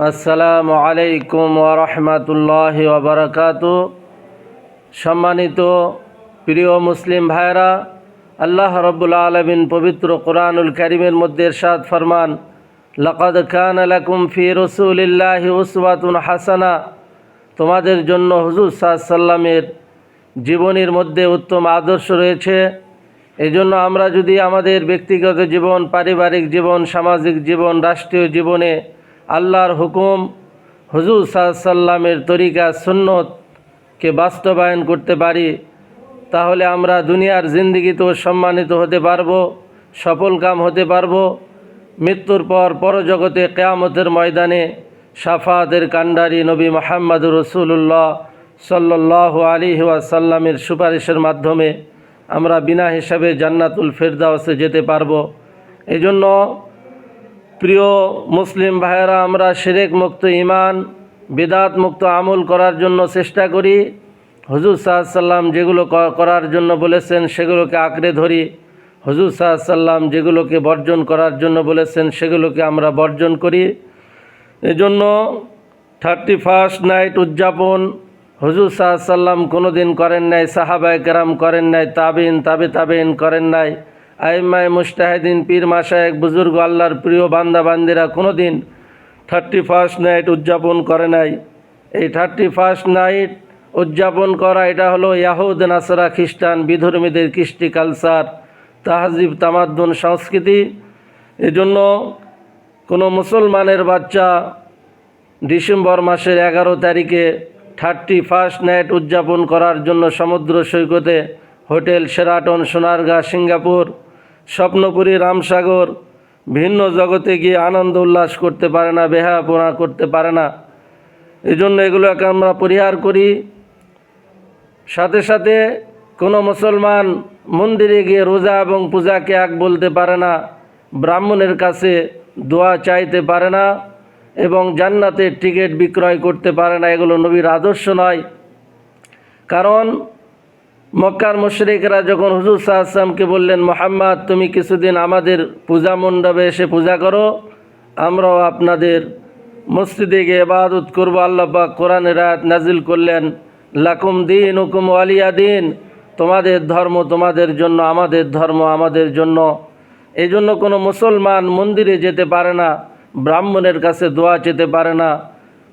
আসসালামু আলাইকুম ওরহমতুল্লাহ ওবরাকাত সম্মানিত প্রিয় মুসলিম ভাইরা আল্লাহ রব্বুল আলমিন পবিত্র কোরআনুল করিমের মধ্যে এরশাদ ফরমান, লকদ খান আলাকুম ফি রসুলিল্লাহি উসওয়াতুন হাসানা। তোমাদের জন্য হুজুর সাল্লামের জীবনীর মধ্যে উত্তম আদর্শ রয়েছে। এজন্য আমরা যদি আমাদের ব্যক্তিগত জীবন, পারিবারিক জীবন, সামাজিক জীবন, রাষ্ট্রীয় জীবনে আল্লাহর হুকুম হুজুর সাল্লামের তরিকা সুন্নতকে বাস্তবায়ন করতে পারি, তাহলে আমরা দুনিয়ার জিন্দিগিতেও সম্মানিত হতে পারব সফল কাম হতে পারব। মৃত্যুর পর পরজগতে কেয়ামতের ময়দানে সাফাতের কান্ডারি নবী মোহাম্মদ রসুল্লাহ সাল্লাহ আলী ওয়াসাল্লামের সুপারিশের মাধ্যমে আমরা বিনা হিসাবে জান্নাতুল ফেরদাউসে যেতে পারব। এজন্য জন্য প্রিয় মুসলিম ভাইয়েরা, আমরা শিরেক মুক্ত ইমান বিদাত মুক্ত আমল করার জন্য চেষ্টা করি। হুজুর সাল্লাম যেগুলো করার জন্য বলেছেন সেগুলোকে আঁকড়ে ধরি। হুজুর সাল্লাম যেগুলোকে বর্জন করার জন্য বলেছেন সেগুলোকে আমরা বর্জন করি। এজন্য থার্টি ফার্স্ট নাইট উদযাপন হুজুর সাল্লাম কোনো দিন করেন নাই, সাহাবায় কেরাম করেন নাই, তাবিন, তাবে তাবিন করেন নাই। আইমায় মুস্তাহিদিন পীর মাসায়েক বুজুর্গ আল্লাহর প্রিয় বান্দা বান্দিরা কোনো দিন থার্টি ফার্স্ট নাইট উদযাপন করে নাই। এই থার্টি ফার্স্ট নাইট উদযাপন করা এটা হলো ইয়াহুদ, নাসরা, খ্রিস্টান, বিধর্মীদের কৃষ্টি কালচার, তাহাজিব, তামাদ্দুন সংস্কৃতি। এজন্য কোনো মুসলমানের বাচ্চা ডিসেম্বর মাসের এগারো তারিখে থার্টি ফার্স্ট নাইট উদযাপন করার জন্য সমুদ্র সৈকতে hotel Sheraton Sonargaon, Singapore Swapnapuri Ramsagar, ভিন্ন জগতে গিয়ে আনন্দ উল্লাস করতে পারে না বেহাপনা করতে পারে না। এই জন্য এগুলোকে আমরা পরিহার করি। সাথে সাথে কোনো মুসলমান মন্দিরে গিয়ে রোজা এবং পূজাকে এক বলতে পারে না, ব্রাহ্মণের কাছে দোয়া চাইতে পারে না এবং জান্নাতের টিকিট বিক্রয় করতে পারে না, এগুলো নবীর আদর্শ নয়। কারণ মক্কার মুশরিকরা যখন হুজুর সাহসামকে বললেন, মোহাম্মদ, তুমি কিছুদিন আমাদের পূজা মণ্ডপে এসে পূজা করো, আমরাও আপনাদের মসজিদে গিয়ে এবাদত করব। আল্লাহ পাক কোরআনের রাত নাজিল করলেন, লাকুম দিন হুকুম আলিয়া দিন, তোমাদের ধর্ম তোমাদের জন্য, আমাদের ধর্ম আমাদের জন্য। এই জন্য কোনো মুসলমান মন্দিরে যেতে পারে না, ব্রাহ্মণের কাছে দোয়া চেতে পারে না,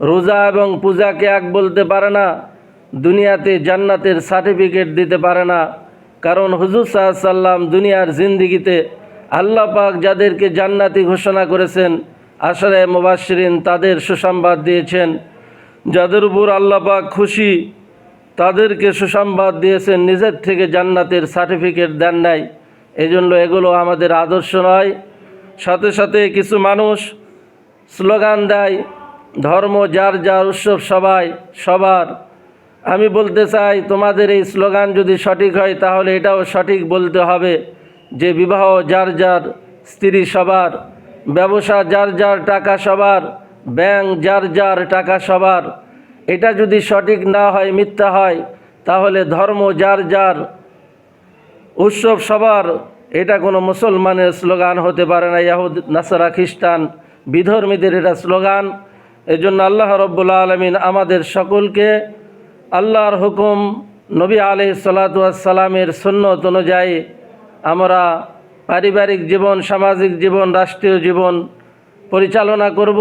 রোজা এবং পূজাকে এক বলতে পারে না দুনিয়াতে জান্নাতের সার্টিফিকেট দিতে পারে না। কারণ হুজুর সাল্লাম দুনিয়ার জিন্দিগিতে আল্লাহ পাক যাদেরকে জান্নাতি ঘোষণা করেছেন আশারে মুবাসরিন তাদের সুসংবাদ দিয়েছেন। যাদের উপর আল্লাহ পাক খুশি, তাদেরকে সুসংবাদ দিয়েছেন, নিজের থেকে জান্নাতের সার্টিফিকেট দেন নাই। এই জন্য এগুলো আমাদের আদর্শ নয়। সাথে সাথে কিছু মানুষ স্লোগান দেয়, ধর্ম যার যার উৎসব সবাই সবার। আমি বলতে চাই, তোমাদের এই স্লোগান যদি সঠিক হয়, তাহলে এটাও সঠিক বলতে হবে যে বিবাহ যার যার, স্ত্রী সবার, ব্যবসা যার যার, টাকা সবার, ব্যাংক যার যার, টাকা সবার। এটা যদি সঠিক না হয়, মিথ্যা হয়, তাহলে ধর্ম যার যার, উৎসব সবার, এটা কোনো মুসলমানের স্লোগান হতে পারে না, ইয়াহুদ, নাসারা, খ্রিস্টান, বিধর্মীদের এটা স্লোগান। এই জন্য আল্লাহ রব্বুল্লা আলমিন আমাদের সকলকে আল্লাহর হুকুম নবী আলি সালাতামের সুন্নত অনুযায়ী আমরা পারিবারিক জীবন, সামাজিক জীবন, রাষ্ট্রীয় জীবন পরিচালনা করব।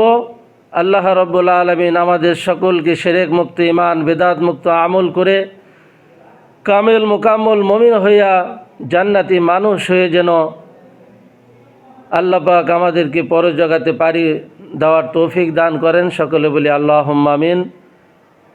আল্লাহ রব্বুল্লা আলমিন আমাদের সকলকে সেরেক মুক্ত ইমান বেদাত মুক্ত আমল করে কামেল মোকাম্মল মমিন হইয়া জান্নাতি মানুষ হয়ে যেন আল্লাহ পাক আমাদেরকে পরজগাতে পারি দেওয়ার তৌফিক দান করেন। সকলে বলি আল্লাহ আমিন।